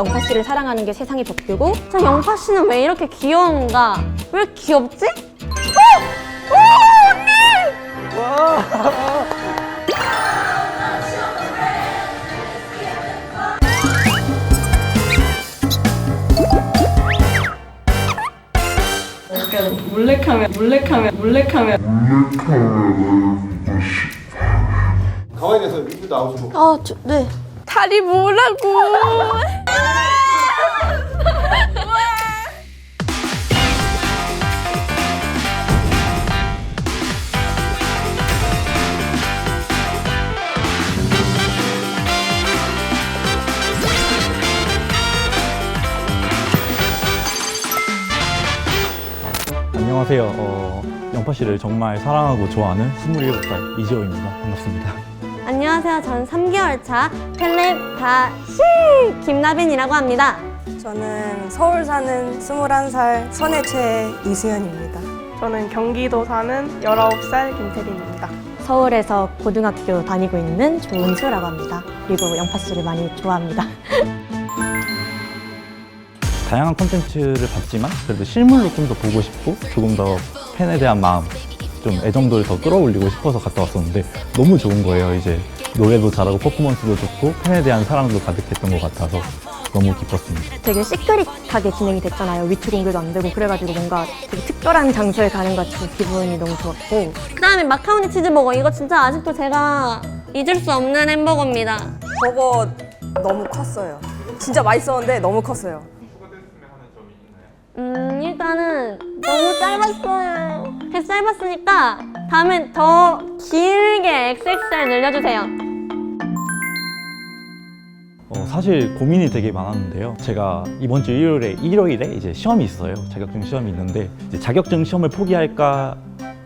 영파 씨를 사랑하는 게 세상의 법규고 저 영파 씨는 왜 이렇게 귀여운가? 왜 귀엽지? 어! 어, 언니! 약간 몰래카메라, 몰래카메라, 몰래카메라. 가만히 계서 리뷰 나오시고 아, 저, 네. 다리 뭐라고? 안녕하세요. 어, 영파 씨를 정말 사랑하고 좋아하는 27살 이지호입니다. 반갑습니다. 안녕하세요. 전 3개월 차 텔레파시 김나빈이라고 합니다. 저는 서울 사는 21살 선해최 이수연입니다. 저는 경기도 사는 19살 김태린입니다. 서울에서 고등학교 다니고 있는 조은수라고 합니다. 그리고 영파 씨를 많이 좋아합니다. 다양한 콘텐츠를 봤지만 그래도 실물로 좀 더 보고 싶고 조금 더 팬에 대한 마음, 좀 애정도를 더 끌어올리고 싶어서 갔다 왔었는데 너무 좋은 거예요. 이제 노래도 잘하고 퍼포먼스도 좋고 팬에 대한 사랑도 가득했던 것 같아서 너무 기뻤습니다. 되게 시크릿하게 진행이 됐잖아요. 위치 공개도 안 되고 그래가지고 뭔가 되게 특별한 장소에 가는 것 같은 기분이 너무 좋았고 그다음에 마카오니 치즈버거 이거 진짜 아직도 제가 잊을 수 없는 햄버거입니다. 저거 너무 컸어요. 진짜 맛있었는데 너무 컸어요. 음 일단은 너무 짧았어요. 그래서 짧았으니까 다음엔 더 길게 XXL 늘려주세요. 어, 사실 고민이 되게 많았는데요. 제가 이번 주 일요일에 일요일에 이제 시험이 있어요. 자격증 시험이 있는데 자격증 시험을 포기할까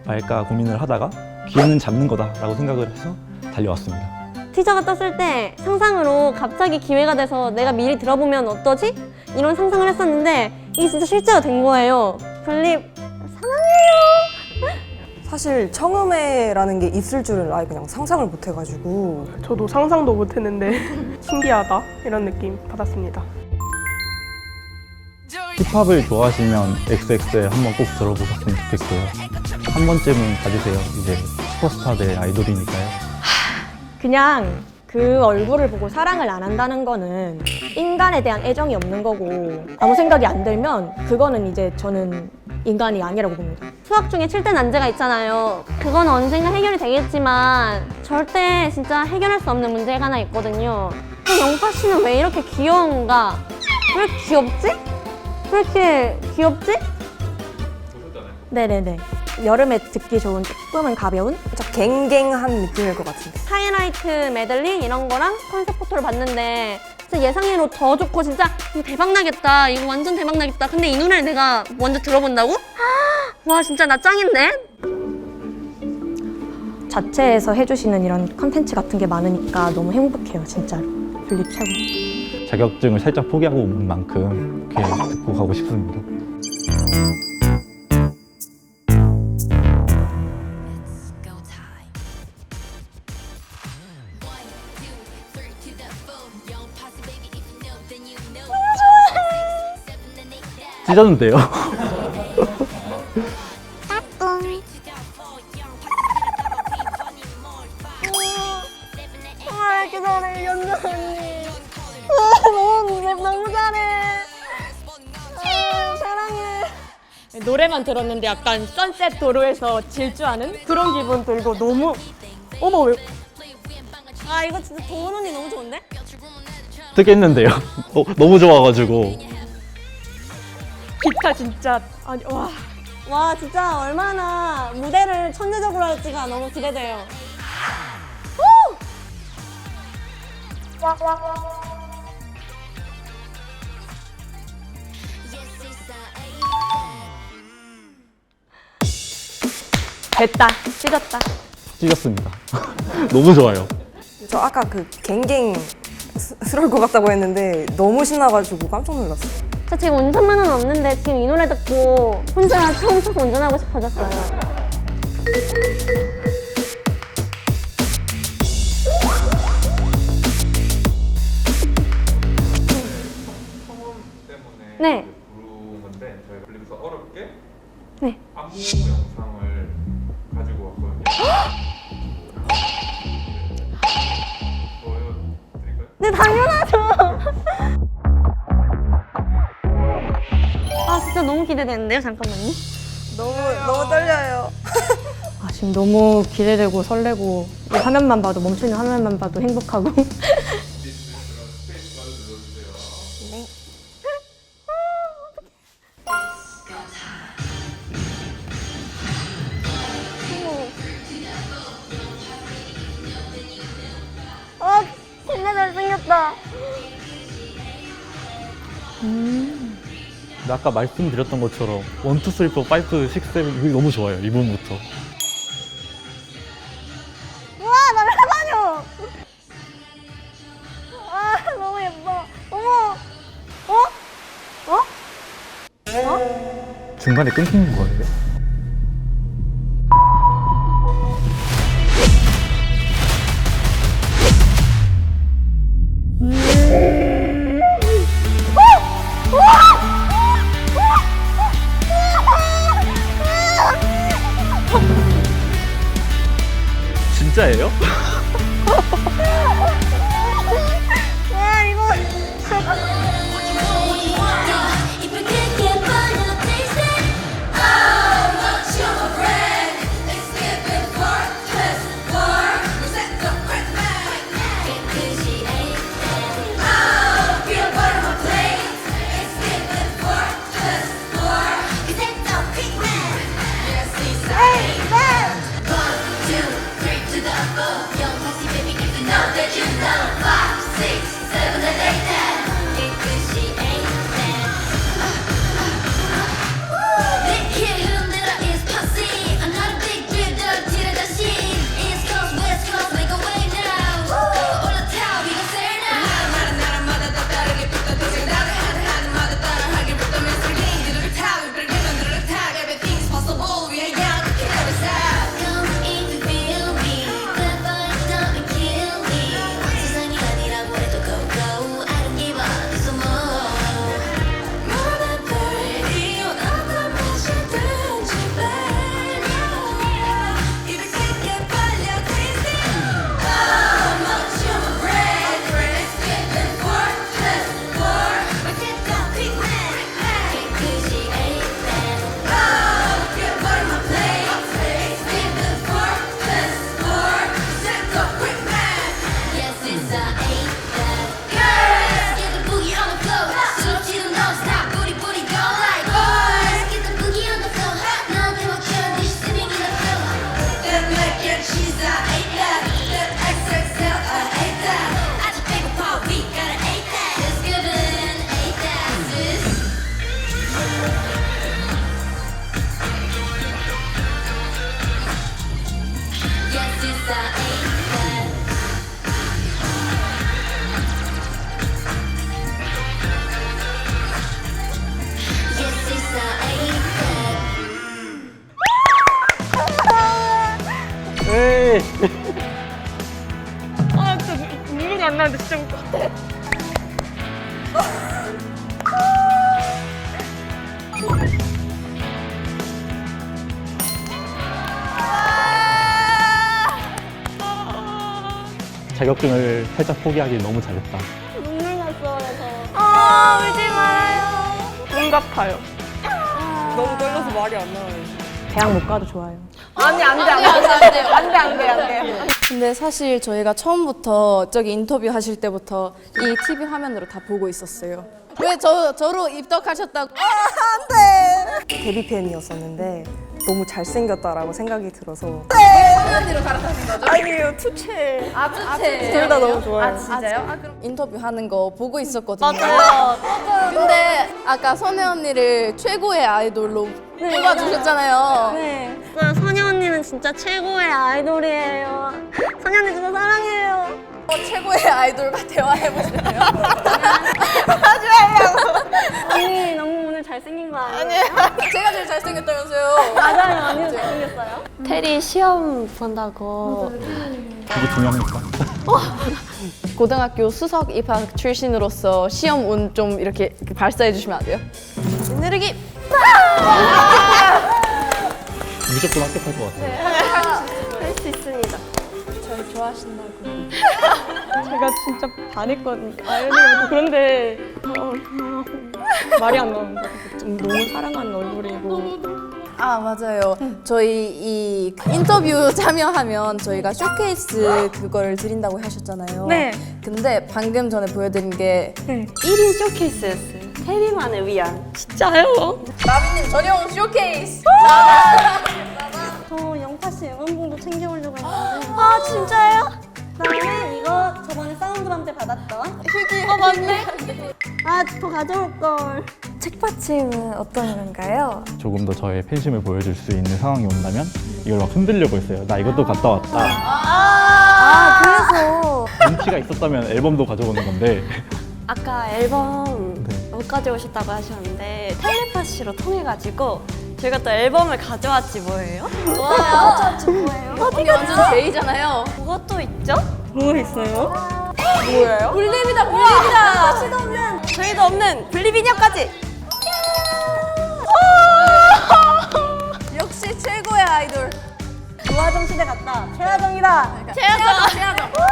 말까 고민을 하다가 기회는 잡는 거다라고 생각을 해서 달려왔습니다. 티저가 떴을 때 상상으로 갑자기 기회가 돼서 내가 미리 들어보면 어떠지? 이런 상상을 했었는데 이게 진짜 실제가 된 거예요. 블립 사랑해요. 사실 청음회라는 게 있을 줄은 아예 그냥 상상을 못 해가지고 저도 상상도 못했는데 신기하다 이런 느낌 받았습니다. 힙합을 좋아하시면 XXL 한번 꼭 들어보셨으면 좋겠고요. 한 번쯤은 가주세요. 이제 슈퍼스타들의 아이돌이니까요. 그냥 그 얼굴을 보고 사랑을 안 한다는 거는 인간에 대한 애정이 없는 거고 아무 생각이 안 들면 그거는 이제 저는 인간이 아니라고 봅니다. 수학 중에 7대 난제가 있잖아요. 그건 언젠가 해결이 되겠지만 절대 진짜 해결할 수 없는 문제가 하나 있거든요. 그 영파 씨는 왜 이렇게 귀여운가? 왜 이렇게 귀엽지? 왜 이렇게 귀엽지? 네네네. 여름에 듣기 좋은 조금은 가벼운 진짜 갱갱한 느낌일 것 같은데. 하이라이트 메들리 이런 거랑 컨셉 포토를 봤는데 진짜 예상외로 더 좋고 진짜 이거 대박 나겠다 이거 완전 대박 나겠다 근데 이 노래를 내가 먼저 들어본다고? 와 진짜 나 짱인데? 자체에서 해주시는 이런 컨텐츠 같은 게 많으니까 너무 행복해요 진짜로 블립 최고 자격증을 살짝 포기하고 온 만큼 이렇게 듣고 가고 싶습니다. 찢었는데요. 아 이렇게 잘해 연주 언니 아, 너무 너무 잘해 아, 사랑해 노래만 들었는데 약간 선셋 도로에서 질주하는 그런 기분 들고 너무 어머 왜? 아 이거 진짜 도훈 언니 너무 좋은데? 듣겠는데요. 어, 너무 좋아가지고 기타 진짜 아니 와. 와 진짜 얼마나 무대를 천재적으로 할지가 너무 기대돼요. 오! 됐다 찢었다. 찢었습니다. 너무 좋아요. 저 아까 그 갱갱스러울 것 같다고 했는데 너무 신나가지고 깜짝 놀랐어요. 저 지금 운전면허는 없는데 지금 이 노래 듣고 혼자 처음 타서 운전하고 싶어졌어요. 너무 기대되는데요? 잠깐만요. 너무 너무 떨려요. 아, 지금 너무 기대되고 설레고 이 화면만 봐도 멈추는 화면만 봐도 행복하고 네. 아 진짜 잘생겼다 근데 아까 말씀드렸던 것처럼 1, 2, 3, 4, 5, 6, 7 이게 너무 좋아요. 이 부분부터. 와 날아다녀 아 너무 예뻐 어머 어? 어? 중간에 끊기는 거예요. 아 진짜 눈물이 안 나는데 진짜 웃겨 자격증을 살짝 포기하기 너무 잘했다. 눈물 났어 그래서 아 울지 말아요 꿈 같아요. 너무 떨려서 말이 안 나와요. 대학 못 가도 좋아요 아니 안 돼 안 돼 안 돼 안 돼 안 돼 안돼. 근데 사실 저희가 처음부터 저기 인터뷰 하실 때부터 이 TV 화면으로 다 보고 있었어요. 왜 저 저로 입덕하셨다고? 데뷔 팬이었었는데 너무 잘생겼다라고 생각이 들어서 화면으로 갈아타신 거죠? 아니에요 투체 아, 투체. 둘다 너무 좋아요. 아, 진짜요? 아, 그럼 인터뷰 하는 거 보고 있었거든요. 맞아요 아까 선혜 언니를 최고의 아이돌로 뽑아주셨잖아요. 네. 진짜 선희 언니는 진짜 최고의 아이돌이에요. 선희 언니 진짜 사랑해요. 어, 최고의 아이돌과 대화해보실래요? 언니 너무 오늘 잘생긴 거 아니에요? 제가 제일 잘생겼다면서요. 맞아요. 언니도 잘생겼어요. 테리 시험 본다고. 이게 중요합니까? 고등학교 수석 입학 출신으로서 시험 운 좀 이렇게 발사해 주시면 안 돼요? 누르기 무조건 합격할 것 같아요. 제가 진짜 반했거든요. 아, 아니, 그런데 어, 말이 안 나옵니다. 좀 너무 사랑하는 얼굴이고 아 맞아요. 저희 이 인터뷰 참여하면 저희가 쇼케이스 그걸 드린다고 하셨잖아요. 네. 근데 방금 전에 보여드린 게 1인 쇼케이스였어요. 테리만을 위한. 진짜요? 나비님 전용 쇼케이스. 저 영파 씨 응원봉도 챙겨오려고 했는데. 아 진짜요? 나는 이거 저번에 사운드밤 때 받았던. 어 맞네. 아 더 가져올 걸. 책받침은 어떤 건가요? 조금 더 저의 팬심을 보여줄 수 있는 상황이 온다면 이걸 막 흔들려고 했어요. 나 이것도 갔다 왔다. 아, 그래서 눈치가 있었다면 앨범도 가져오는 건데 아까 앨범 네. 못 가져오셨다고 하셨는데 텔레파시로 통해가지고 제가 또 앨범을 가져왔지 뭐예요? 와, 언니 완전 제이잖아요. 그것도 있죠? 뭐 있어요? 뭐예요? 블립이다, 블립이다. 저희도 없는, 저희도 없는 블립 인형까지. 최고의 아이돌. 유화정 시대 같다. 최하정이다. 최하정. 최하정.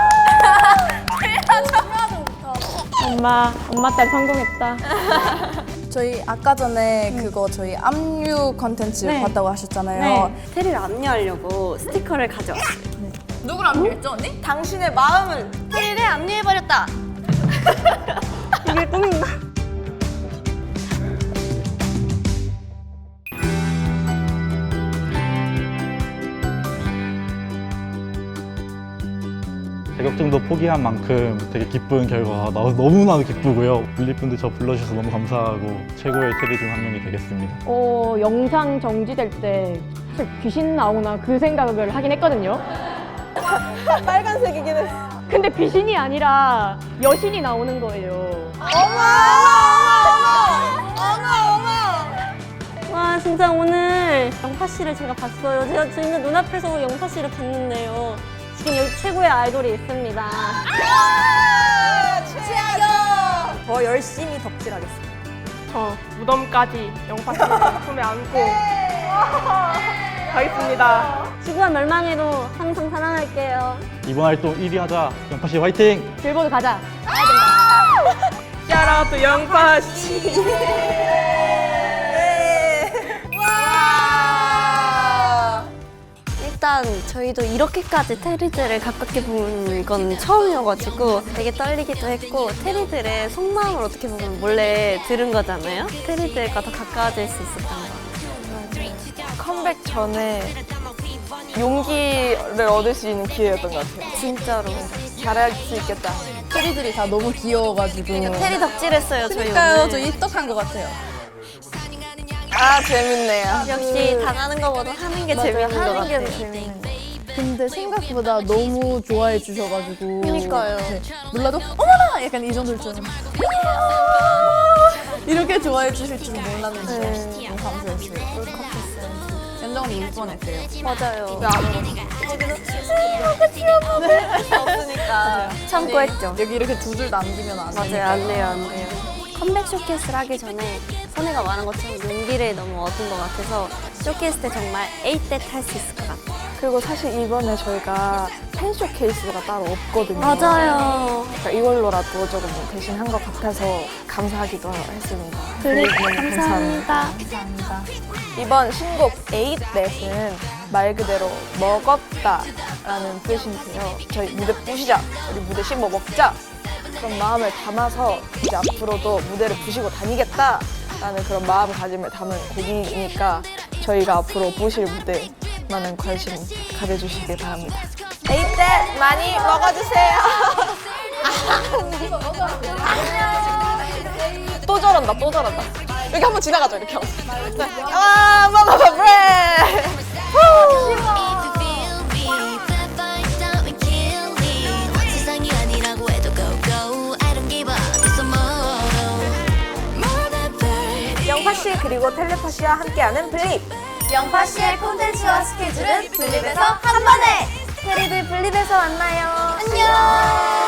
엄마, 엄마 딸 성공했다. 저희 아까 전에 그거 저희 압류 컨텐츠 네. 봤다고 하셨잖아요. 테리를 압류하려고 스티커를 가져왔어요. 누굴 압류했죠 언니? 당신의 마음을 테리를 압류해버렸다. 이게 꿈인가? 자격증도 포기한 만큼 되게 기쁜 결과가 나와서 너무나도 기쁘고요. 블리분들 저 불러주셔서 너무 감사하고 최고의 테리 중한 명이 되겠습니다. 어, 영상 정지될 때 사실 귀신 나오나 그 생각을 하긴 했거든요. 빨간색이긴 했어. 근데 귀신이 아니라 여신이 나오는 거예요. 와 진짜 오늘 영파 씨를 제가 봤어요. 제가 지금 눈앞에서 영파 씨를 봤는데요. 지금 여기 최고의 아이돌이 있습니다. 더 열심히 덕질하겠습니다. 저 무덤까지 영파 씨를 품에 안고 가겠습니다. 지구가 멸망해도 항상 사랑할게요. 이번 활동 1위 하자. 영파씨 화이팅! 빌보드 가자. 샤라우트 영파 씨. 일단 저희도 이렇게까지 테리들을 가깝게 본 건 처음이어가지고 되게 떨리기도 했고 테리들의 속마음을 어떻게 보면 몰래 들은 거잖아요. 테리들과 더 가까워질 수 있었던 것 같아요. 컴백 전에 용기를 얻을 수 있는 기회였던 것 같아요. 진짜로. 잘할 수 있겠다. 테리들이 다 너무 귀여워가지고. 테리 덕질했어요 저희 그러니까요, 오늘. 저 입덕한 것 같아요. 아 재밌네요. 역시 당하는 것보다 하는 게 재밌는 것 하는 게 같아요. 더 재밌는 거. 근데 생각보다 너무 좋아해 주셔가지고. 그니까요. 네. 몰라도 어머나 약간 이 정도일 줄. 이렇게 좋아해 주실 줄 몰랐는데 네. 너무 감사했어요. 울 뻔했어요. 맞아요. 왜안 울어? 없으니까 참고했죠. 여기 이렇게 두 줄 남기면 안 맞아요. 되니까. 안 돼요, 안 돼요. 컴백 쇼케이스를 하기 전에 선혜가 말한 것처럼 용기를 너무 얻은 것 같아서 쇼케이스 때 정말 A 때 탈 수 있을 것 같아요. 그리고 사실 이번에 저희가 팬 쇼케이스가 따로 없거든요. 맞아요. 그러니까 이걸로라도 조금 대신 한 것 같아서 감사하기도 했습니다. 블립 너무 감사합니다. 이번 신곡 에잇 넷은 말 그대로 먹었다라는 뜻인데요. 저희 무대 부시자, 우리 무대 씹어 먹자 그런 마음을 담아서 이제 앞으로도 무대를 부시고 다니겠다라는 그런 마음가짐을 담은 곡이니까 저희가 앞으로 부실 무대 많은 관심 가져주시길 바랍니다. 넷 많이 먹어주세요. 또 저런다, 또 저런다. 여기 한번 지나가죠, 이렇게. 아, 먹어봐, 브레! 씨 그리고 텔레파시와 함께하는 블립. 영파 씨의 콘텐츠와 스케줄은 블립에서 한 번에. 테리들 블립에서 만나요. 안녕